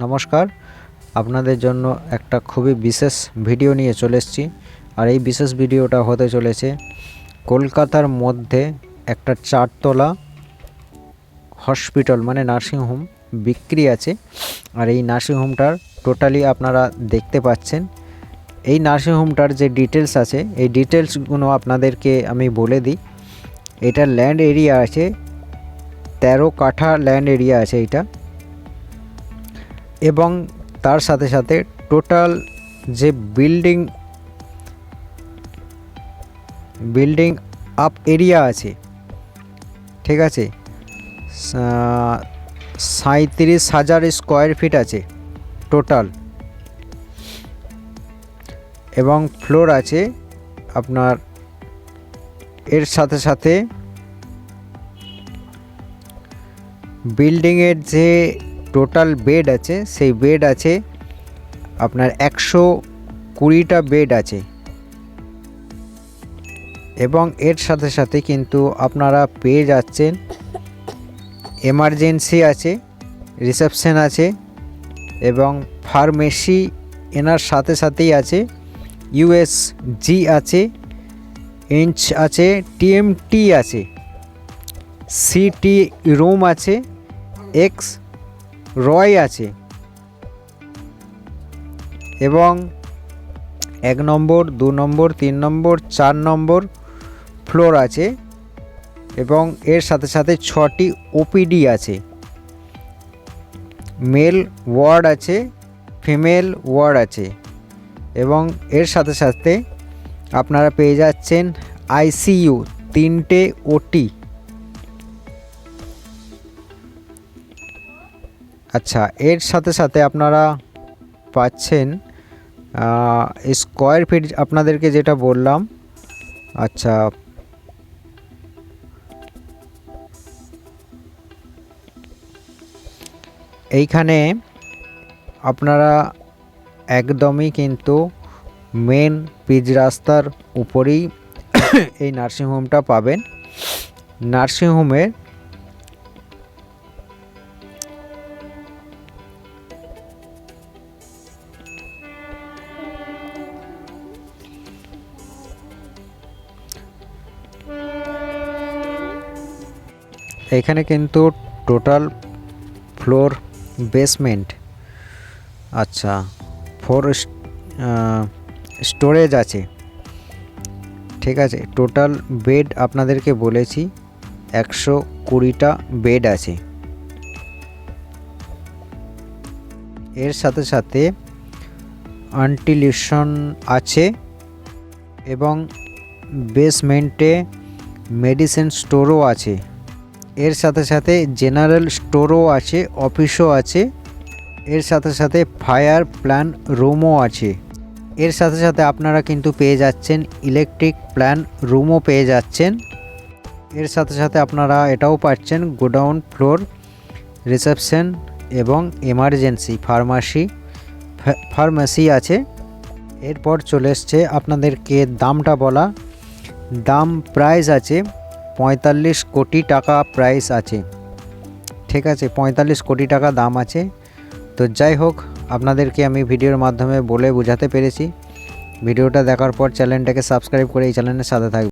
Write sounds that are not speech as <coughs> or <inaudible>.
নমস্কার। আপনাদের জন্য একটা খুবই বিশেষ ভিডিও নিয়ে চলে এসেছি। আর এই বিশেষ ভিডিওটা হতে চলেছে কলকাতার মধ্যে একটা চারতলা হসপিটাল মানে নার্সিংহোম বিক্রি আছে। আর এই নার্সিংহোমটার টোটালি আপনারা দেখতে পাচ্ছেন। এই নার্সিংহোমটার যে ডিটেলস আছে, এই ডিটেলসগুলো আপনাদেরকে আমি বলে দিই। এটার ল্যান্ড এরিয়া আছে, তেরো কাঠা ল্যান্ড এরিয়া আছে এইটা। এবং তার সাথে সাথে টোটাল যে বিল্ডিং বিল্ডিং আপ এরিয়া আছে, ঠিক আছে? সাঁত্রিশ হাজার স্কোয়ার ফিট আছে টোটাল। এবং ফ্লোর আছে আপনার, এর সাথে সাথে বিল্ডিংয়ের যে টোটাল বেড আছে, সেই বেড আছে আপনার একশো কুড়িটা বেড আছে। এবং এর সাথে সাথে কিন্তু আপনারা পেয়ে যাচ্ছেন, এমার্জেন্সি আছে, রিসেপশন আছে, এবং ফার্মেসি এনার সাথে সাথেই আছে ইউএস জি আছে ইঞ্চ আছে টিএমটি আছে সিটি রুম আছে, এক্স রয় আছে। এবং এক নম্বর, দু নম্বর, তিন নম্বর, চার নম্বর ফ্লোর আছে এবং এর সাথে সাথে ছটি ওপিডি আছে। মেল ওয়ার্ড আছে ফিমেল ওয়ার্ড আছে এবং এর সাথে সাথে আপনারা পেয়ে যাচ্ছেন আইসিইউ তিনটে ওটি আচ্ছা এর সাথে সাথে আপনারা পাচ্ছেন স্কোয়ার ফিট আপনাদেরকে যেটা বললাম আচ্ছা এইখানে আপনারা একদমই কিন্তু মেন পিচ রাস্তার উপরেই <coughs> এই নার্সিংহোমটা পাবেন। নার্সিংহোমের এখানে কিন্তু টোটাল ফ্লোর বেসমেন্ট আচ্ছা ফোর স্টোরেজ আছে। ঠিক আছে টোটাল বেড আপনাদেরকে বলেছি, একশো কুড়িটা বেড আছে। এর সাথে সাথে আন্টিলিউশন আছে এবং বেসমেন্টে মেডিসিন স্টোরও আছে। এর সাথে সাথে জেনারেল স্টোরও আছে, অফিসও আছে। এর সাথে সাথে ফায়ার প্ল্যান রুমও আছে। এর সাথে সাথে আপনারা কিন্তু পেয়ে যাচ্ছেন ইলেকট্রিক প্ল্যান রুমও পেয়ে যাচ্ছেন। এর সাথে সাথে আপনারা এটাও পাচ্ছেন গোডাউন ফ্লোর, রিসেপশন এবং এমার্জেন্সি ফার্মাসি ফার্মেসি আছে। এরপর চলে এসছে আপনাদেরকে দামটা বলা। দাম প্রাইস আছে পঁয়তাল্লিশ কোটি টাকা প্রাইস আছে। ঠিক আছে, পঁয়তাল্লিশ কোটি টাকা দাম আছে। তো যাই হোক, আপনাদেরকে আমি ভিডিওর মাধ্যমে বলে বোঝাতে পেরেছি। ভিডিওটা দেখার পর চ্যানেলটাকে সাবস্ক্রাইব করে এই চ্যানেলের সাথে থাকবে